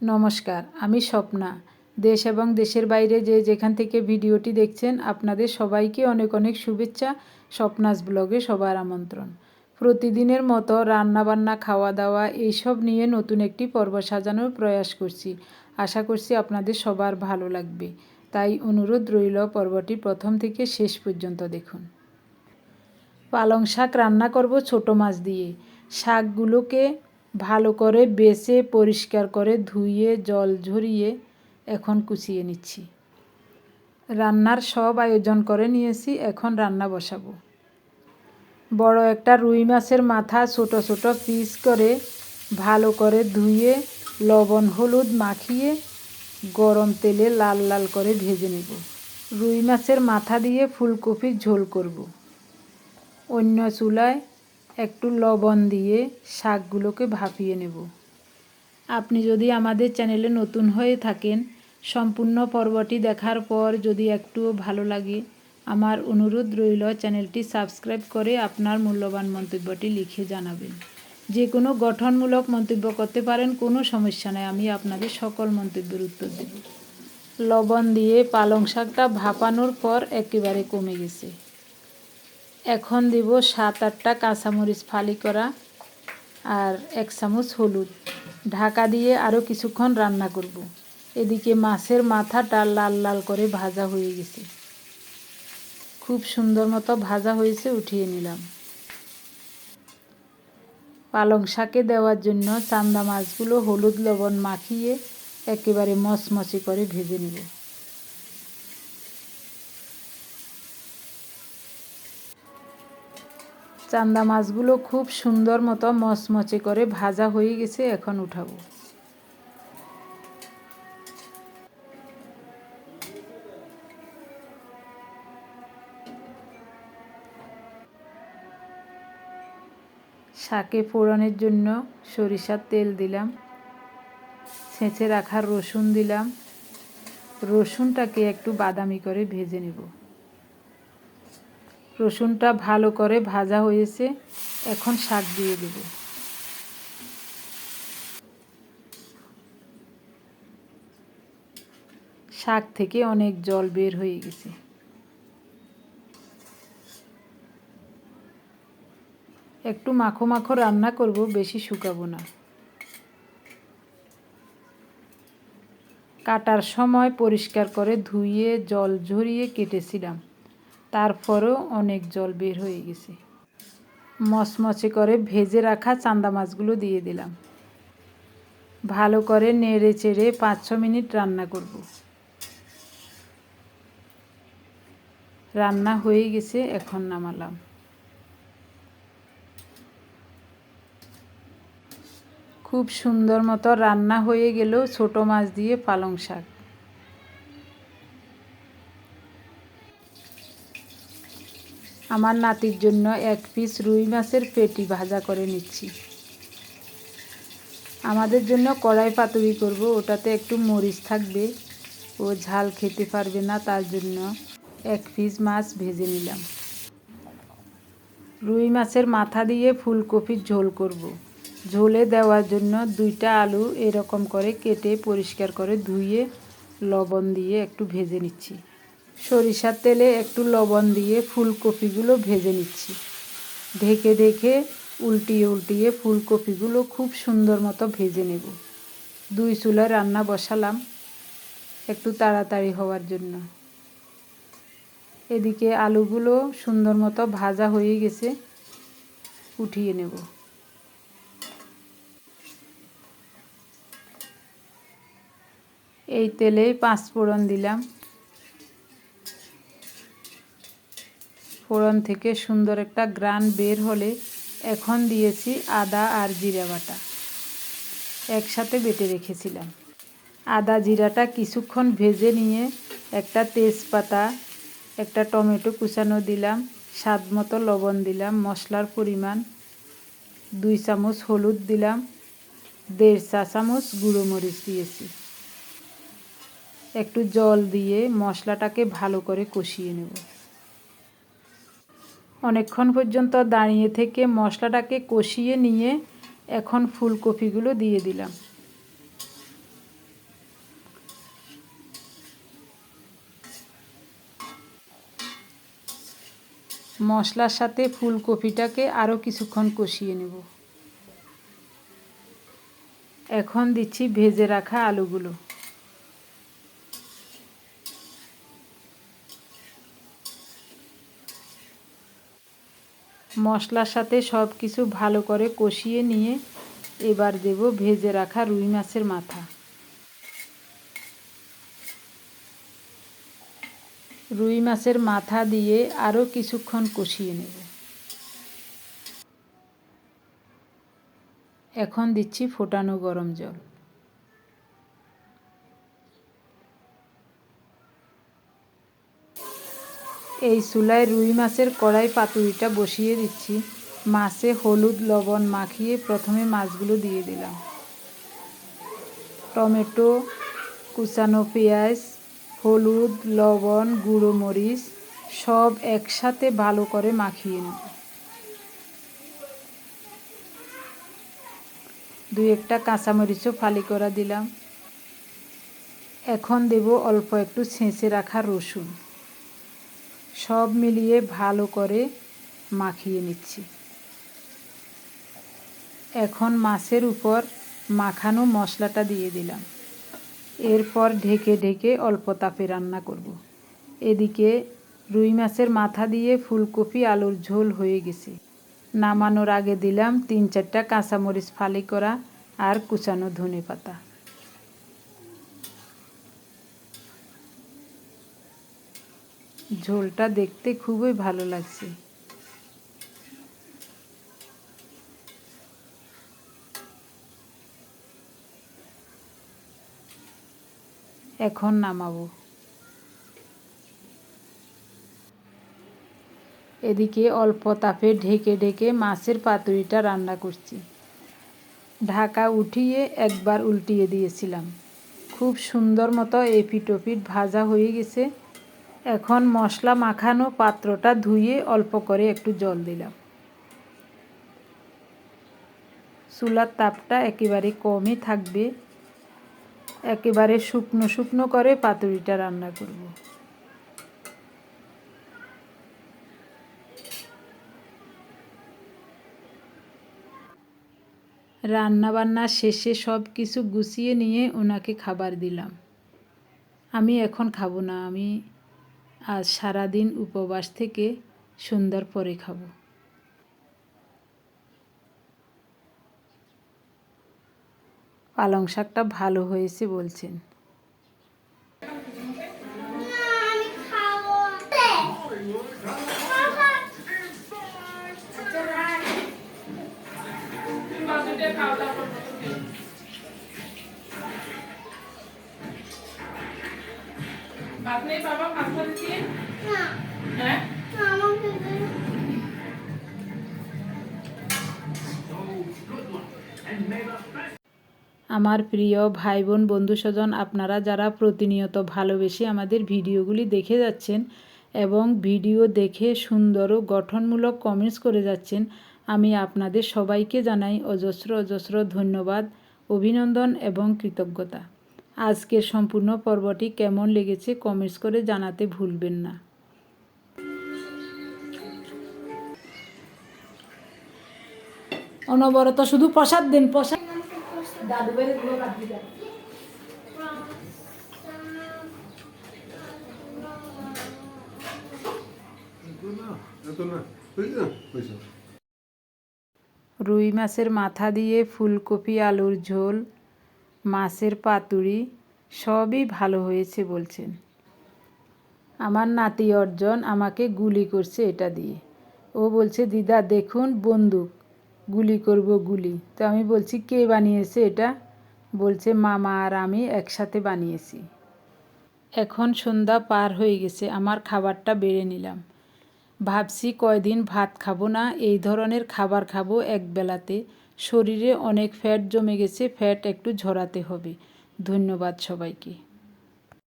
নমস্কার, আমি স্বপ্না। দেশ এবং দেশের বাইরে যে যেখান থেকে ভিডিওটি দেখছেন, আপনাদের সবাইকে অনেক অনেক শুভেচ্ছা, স্বপ্নাস ব্লগে সবার আমন্ত্রণ। প্রতিদিনের মতো রান্নাবান্না খাওয়া দাওয়া এইসব নিয়ে নতুন একটি পর্ব সাজানোর প্রয়াস করছি। আশা করছি আপনাদের সবার ভালো লাগবে। তাই অনুরোধ রইল পর্বটি প্রথম থেকে শেষ পর্যন্ত দেখুন। পালং শাক রান্না করব ছোট মাছ দিয়ে। শাকগুলোকে ভালো করে বেছে, পরিষ্কার করে ধুয়ে, জল ঝরিয়ে এখন কুচিয়ে নিচ্ছি। রান্নার সব আয়োজন করে নিয়েছি, এখন রান্না বসাবো। বড় একটা রুই মাছের মাথা ছোট ছোট পিস করে ভালো করে ধুয়ে, লবণ, হলুদ মাখিয়ে গরম তেলে লাল লাল করে ভেজে নেব। রুই মাছের মাথা দিয়ে ফুলকপির ঝোল করব। অন্য চুলায় একটু লবণ দিয়ে শাকগুলোকে ভাপিয়ে নেব। আপনি যদি আমাদের চ্যানেলে নতুন হয়ে থাকেন, সম্পূর্ণ পর্বটি দেখার পর যদি একটুও ভালো লাগে, আমার অনুরোধ রইল চ্যানেলটি সাবস্ক্রাইব করে আপনার মূল্যবান মন্তব্যটি লিখে জানাবেন। যে কোনো গঠনমূলক মন্তব্য করতে পারেন, কোনো সমস্যা নেই, আমি আপনাদের সকল মন্তব্যের উত্তর দেব। লবণ দিয়ে পালং শাকটা ভাপানোর পর একেবারে কমে গেছে। এখন দিব সাত আটটা কাঁচামরিচ ফালি করা আর এক চামচ হলুদ। ঢাকা দিয়ে আরও কিছুক্ষণ রান্না করব। এদিকে মাছের মাথাটা লাল লাল করে ভাজা হয়ে গেছে। খুব সুন্দর মতো ভাজা হয়েছে, উঠিয়ে নিলাম। পালং শাকে দেওয়ার জন্য চান্দা মাছগুলো হলুদ লবণ মাখিয়ে একেবারে মচমচে করে ভেজে নেব। চান্দা মাছগুলো খুব সুন্দর মতো মচমচে করে ভাজা হয়ে গেছে, এখন উঠাবো। শাকে ফোড়নের জন্য সরিষার তেল দিলাম, ছেঁচে রাখা রসুন দিলাম, রসুনটাকে একটু বাদামি করে ভেজে নেব। রসুনটা ভালো করে ভাজা হয়েছে, এখন শাক দিয়ে দেব। শাক থেকে অনেক জল বের হয়ে গেছে। একটু মাখো মাখো রান্না করব, বেশি শুকাবো না। কাটার সময় পরিষ্কার করে ধুইয়ে জল ঝরিয়ে কেটেছিলাম। তারপরেও অনেক জল বের হয়ে গেছে। মচমচে করে ভেজে রাখা চান্দা মাছগুলো দিয়ে দিলাম। ভালো করে নেড়ে চেড়ে পাঁচ ছ মিনিট রান্না করব। রান্না হয়ে গেছে, এখন নামালাম। খুব সুন্দর মতো রান্না হয়ে গেল ছোট মাছ দিয়ে পালং শাক। আমার নাতির জন্য এক পিস রুই মাছের পেটি ভাজা করে নিচ্ছি। আমাদের জন্য কড়াই পাতুরি করব, ওটাতে একটু মরিচ থাকবে। ও ঝাল খেতে পারবে না, তার জন্য এক পিস মাছ ভেজে নিলাম। রুই মাছের মাথা দিয়ে ফুলকপির ঝোল করব। ঝোলে দেওয়ার জন্য দুইটা আলু এরকম করে কেটে পরিষ্কার করে ধুয়ে লবণ দিয়ে একটু ভেজে নিচ্ছি। সরিষার তেলে একটু লবণ দিয়ে ফুলকপিগুলো ভেজে নিচ্ছি। ঢেকে ঢেকে উল্টিয়ে উল্টিয়ে ফুলকপিগুলো খুব সুন্দর মতো ভেজে নেব। দুই চুলায় রান্না বসালাম একটু তাড়াতাড়ি হওয়ার জন্য। এদিকে আলুগুলো সুন্দর মতো ভাজা হয়ে গেছে, উঠিয়ে নেব। এই তেলেই পাঁচ ফোড়ন দিলাম। ফোড়ন থেকে সুন্দর একটা গ্রান বের হলে এখন দিয়েছি আদা আর জিরা বাটা। একসাথে বেটে রেখেছিলাম। আদা জিরাটা কিছুক্ষণ ভেজে নিয়ে একটা তেজপাতা, একটা টমেটো কুচানো দিলাম, স্বাদ মতো লবণ দিলাম, মশলার পরিমাণ দুই চামচ হলুদ দিলাম, দেড় চা চামচ গুঁড়ো মরিচ দিয়েছি। একটু জল দিয়ে মশলাটাকে ভালো করে কষিয়ে নেব। অনেকক্ষণ পর্যন্ত দাঁড়িয়ে থেকে মশলাটাকে কষিয়ে নিয়ে এখন ফুলকপিগুলো দিয়ে দিলাম। মশলার সাথে ফুলকপিটাকে আরও কিছুক্ষণ কষিয়ে নেব। এখন দিচ্ছি ভেজে রাখা আলুগুলো। মশলার সাথে সব কিছু ভালো করে কষিয়ে নিয়ে এবার দেব ভেজে রাখা রুই মাছের মাথা। রুই মাছের মাথা দিয়ে আরও কিছুক্ষণ কষিয়ে নেব। এখন দিচ্ছি ফোটানো গরম জল। এই চুলায় রুই মাছের কড়াই পাতুরিটা বসিয়ে দিচ্ছি। মাছে হলুদ, লবণ মাখিয়ে প্রথমে মাছগুলো দিয়ে দিলাম। টমেটো কুচানো পেঁয়াজ, হলুদ, লবণ, গুঁড়ো মরিচ সব একসাথে ভালো করে মাখিয়ে নেব। দুই একটা কাঁচামরিচও ফালি করা দিলাম। এখন দেব অল্প একটু ছেঁচে রাখা রসুন। সব মিলিয়ে ভালো করে মাখিয়ে নিচ্ছি। এখন মাছের উপর মাখানো মশলাটা দিয়ে দিলাম। এরপর ঢেকে ঢেকে অল্প তাপে রান্না করব। এদিকে রুই মাছের মাথা দিয়ে ফুলকপি আলুর ঝোল হয়ে গেছে। নামানোর আগে দিলাম তিন চারটা কাঁচামরিচ ফালি করা আর কুচানো ধনে পাতা ঝোলটা দেখতে খুবই ভালো লাগছে। এখন নামাবো। এদিকে অল্প তাপে ঢেকে ঢেকে মাছের পাতুরিটা রান্না করছি। ঢাকা উঠিয়ে একবার উল্টিয়ে দিয়েছিলাম। খুব সুন্দর মতো এপিটোপিট ভাজা হয়ে গেছে। এখন মশলা মাখানো পাত্রটা ধুয়ে অল্প করে একটু জল দিলাম। চুলার তাপটা একেবারে কমই থাকবে। একেবারে শুকনো শুকনো করে পাতুরিটা রান্না করব। রান্না বান্না শেষে সব কিছু গুছিয়ে নিয়ে ওনাকে খাবার দিলাম। আমি এখন খাব না, আমি আজ সারাদিন উপবাস থেকে সন্ধ্যার পরে খাব। পালং শাকটা ভালো হয়েছে বলছেন। ভাত নেই বাবা? ভাত দিয়ে হ্যাঁ? আমার প্রিয় ভাই বোন বন্ধু স্বজন আপনারা যারা প্রতিনিয়ত ভালোবেসে আমাদের ভিডিওগুলি দেখে যাচ্ছেন এবং ভিডিও দেখে সুন্দর ও গঠনমূলক কমেন্টস করে যাচ্ছেন আমি আপনাদের সবাইকে জানাই অজস্র অজস্র ধন্যবাদ অভিনন্দন এবং কৃতজ্ঞতা। আজকের সম্পূর্ণ পর্বটি কেমন লেগেছে কমেন্টস করে জানাতে ভুলবেন না। অনবরত শুধু প্রসাদ দেন, প্রসাদ। রুই মাছের মাথা দিয়ে ফুলকপি, আলুর ঝোল মাছের পাতুরি সবই ভালো হয়েছে বলছেন। আমার নাতি অর্জন আমাকে গুলি করছে এটা দিয়ে। ও বলছে, দিদা, দেখুন বন্দুক, গুলি করব গুলি। তো আমি বলছি, কে বানিয়েছে এটা? বলছে, মামা আর আমি একসাথে বানিয়েছি। এখন সন্ধ্যা পার হয়ে গেছে, আমার খাবারটা বেড়ে নিলাম। ভাবছি কয়দিন ভাত খাব না, এই ধরনের খাবার খাব এক বেলাতে। শরীরে অনেক ফ্যাট জমে গেছে ফ্যাট একটু ঝরাতে হবে। ধন্যবাদ সবাইকে।